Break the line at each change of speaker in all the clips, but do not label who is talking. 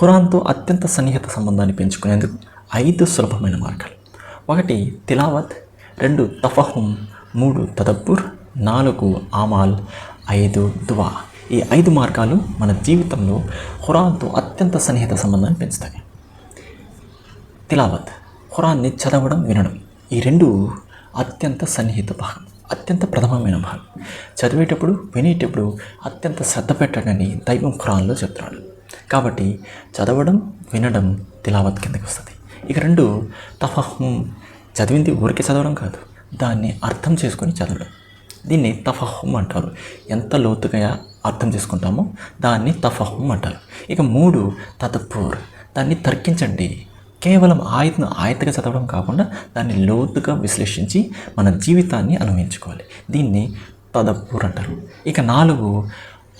ఖురాన్తో అత్యంత సన్నిహిత సంబంధాన్ని పెంచుకునేందుకు ఐదు సులభమైన మార్గాలు. ఒకటి తిలావత్. రెండు తఫహుం. మూడు తదబ్బుర్. నాలుగు ఆమాల్. ఐదు దువా. ఈ ఐదు మార్గాలు మన జీవితంలో హురాన్తో అత్యంత సన్నిహిత సంబంధాన్ని పెంచుతాయి. తిలావత్. ఖురాన్ని చదవడం వినడం. ఈ రెండు అత్యంత సన్నిహిత భాగం అత్యంత ప్రథమమైన భాగం. చదివేటప్పుడు వినేటప్పుడు అత్యంత శ్రద్ధ పెట్టడని దైవం ఖురాన్లో చెప్తున్నాడు. కాబట్టి చదవడం వినడం తిలావత్ కిందకి వస్తుంది. ఇక రెండు తఫహం చదివింది ఊరికే చదవడం కాదు. దాన్ని అర్థం చేసుకొని చదవడం. దీన్ని తఫహం అంటారు. ఎంత లోతుగా అర్థం చేసుకుంటామో దాన్ని తఫహం అంటారు. ఇక మూడు తదపూర్ దాన్ని తర్కించండి. కేవలం ఆయతను ఆయతగా చదవడం కాకుండా దాన్ని లోతుగా విశ్లేషించి మన జీవితాన్ని అనుభవించుకోవాలి. దీన్ని తదపూర్ అంటారు. ఇక నాలుగు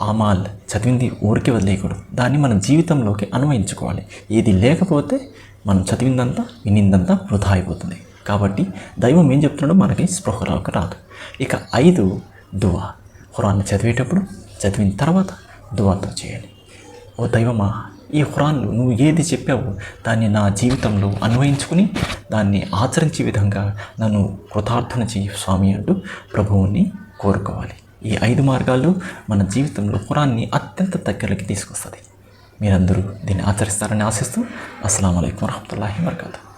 ఆమాల్ చదివింది ఊరికి వదిలేయకూడదు. దాన్ని మన జీవితంలోకి అన్వయించుకోవాలి. ఇది లేకపోతే మనం చదివిందంతా వినిందంతా వృధా అయిపోతుంది. కాబట్టి దైవం ఏం చెప్తున్నాడో మనకి స్పృహలోకి రాదు. ఇక ఐదు దువా. హురాన్ని చదివేటప్పుడు చదివిన తర్వాత దువాతో చేయాలి. ఓ దైవమా ఈ హురాన్లు నువ్వు ఏది చెప్పావో దాన్ని నా జీవితంలో అన్వయించుకుని దాన్ని ఆచరించే విధంగా నన్ను కృతార్థన చేయి స్వామి అంటూ ప్రభువుని కోరుకోవాలి. ఈ ఐదు మార్గాలు మన జీవితంలో ఖురాన్ని అత్యంత దగ్గరకి తీసుకొస్తుంది మీరందరూ దీన్ని ఆచరిస్తారని ఆశిస్తూ అస్సలం అయికం వరహమూల వరకాతూ